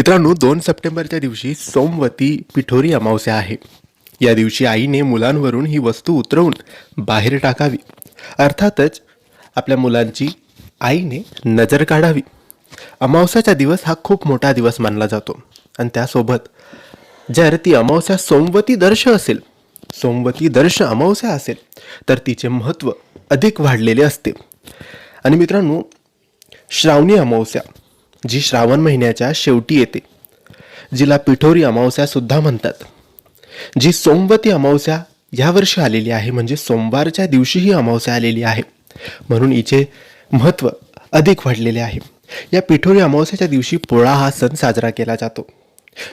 मित्रांनो दोन सप्टेंबरच्या दिवशी सोमवती पिठोरी अमावस्या आहे. या दिवशी आईने मुलांवरून ही वस्तू उतरवून बाहेर टाकावी. अर्थातच आपल्या मुलांची आईने नजर काढावी. अमावस्याचा दिवस हा खूप मोठा दिवस मानला जातो. आणि त्यासोबत जर ती अमावस्या सोमवती दर्श असेल सोमवती दर्श अमावस्या असेल तर तिचे महत्त्व अधिक वाढलेले असते. आणि मित्रांनो श्रावणी अमावस्या जी श्रावण महिन्याच्या शेवटी येते जिला पिठोरी अमावस्या सुद्धा म्हणतात. जी सोमवती अमावस्या यावर्षी आलेली आहे म्हणजे सोमवारच्या दिवशी ही अमावस्या आलेली आहे म्हणून हिचे महत्त्व अधिक वाढलेले आहे. या पिठोरी अमावस्याच्या दिवशी पोळा हा सण साजरा केला जातो.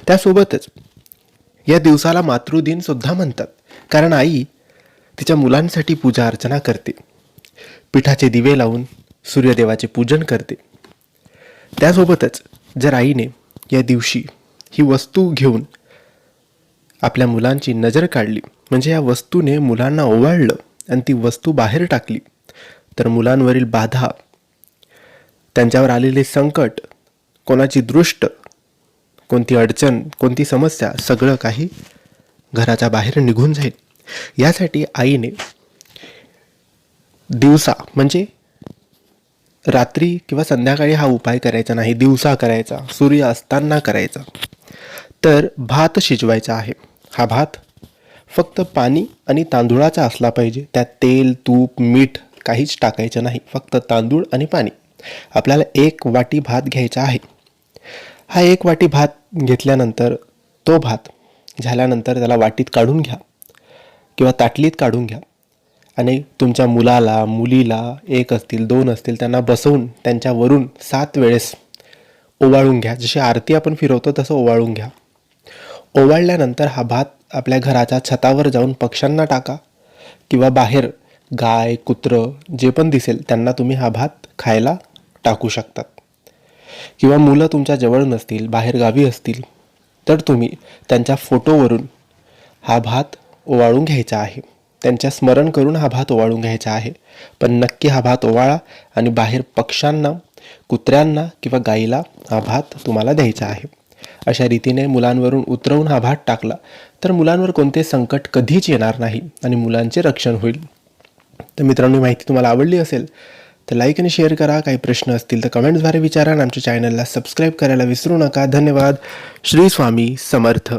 त्यासोबतच या दिवसाला मातृदिन सुद्धा म्हणतात कारण आई तिच्या मुलांसाठी पूजा अर्चना करते. पिठाचे दिवे लावून सूर्यदेवाचे पूजन करते. त्यासोबतच जर आईने या दिवशी ही वस्तू घेऊन आपल्या मुलांची नजर काढली म्हणजे या वस्तूने मुलांना ओवाळलं आणि ती वस्तू बाहेर टाकली तर मुलांवरील बाधा त्यांच्यावर आलेले संकट कोणाची दृष्ट कोणती अडचण कोणती समस्या सगळं काही घराच्या बाहेर निघून जाईल. यासाठी आईने दिवसा म्हणजे रात्री किंवा संध्याकाळी हा उपाय करायचा नाही दिवसा करायचा सूर्य असताना करायचा. तर भात शिजवायचा आहे. हा भात फक्त पाणी आणि तांदूळाचा असला पाहिजे. त्यात तेल तूप मीठ काहीच टाकायचं नाही. फक्त तांदूळ आणि पाणी. आपल्याला एक वाटी भात घ्यायचा आहे. हा एक वाटी भात घेतल्यानंतर तो भात झाल्यानंतर त्याला वाटीत काढून घ्या किंवा ताटलीत काढून घ्या. आणि तुमच्या मुलाला मुलीला एक असतील दोन असतील त्यांना बसवून त्यांच्यावरून सात वेळेस ओवाळून घ्या. जशी आरती आपण फिरवतो तसं ओवाळून घ्या. ओवाळल्यानंतर हा भात आपल्या घराच्या छतावर जाऊन पक्ष्यांना टाका किंवा बाहेर गाय कुत्रं जे पण दिसेल त्यांना तुम्ही हा भात खायला टाकू शकतात. किंवा मुलं तुमच्या जवळ नसतील बाहेरगावी असतील तर तुम्ही त्यांच्या फोटोवरून हा भात ओवाळून घ्यायचा आहे. त्यांच्या स्मरण करून हा भात ओवाळून घ्यायचा आहे. पण नक्की हा भात ओवाळा आणि बाहेर पक्ष्यांना कुत्र्यांना किंवा गाईला हा भात तुम्हाला द्यायचा आहे. अशा रीतीने मुलांवरून उतरवून हा भात टाकला तर मुलांवर कोणते संकट कधीच येणार नाही आणि मुलांचे रक्षण होईल. तर मित्रांनो माहिती तुम्हाला आवडली असेल तर लाईक आणि शेअर करा. काही प्रश्न असतील तर कमेंट्सद्वारे विचारा आणि आमच्या चॅनलला सबस्क्राईब करायला विसरू नका. धन्यवाद. श्री स्वामी समर्थ.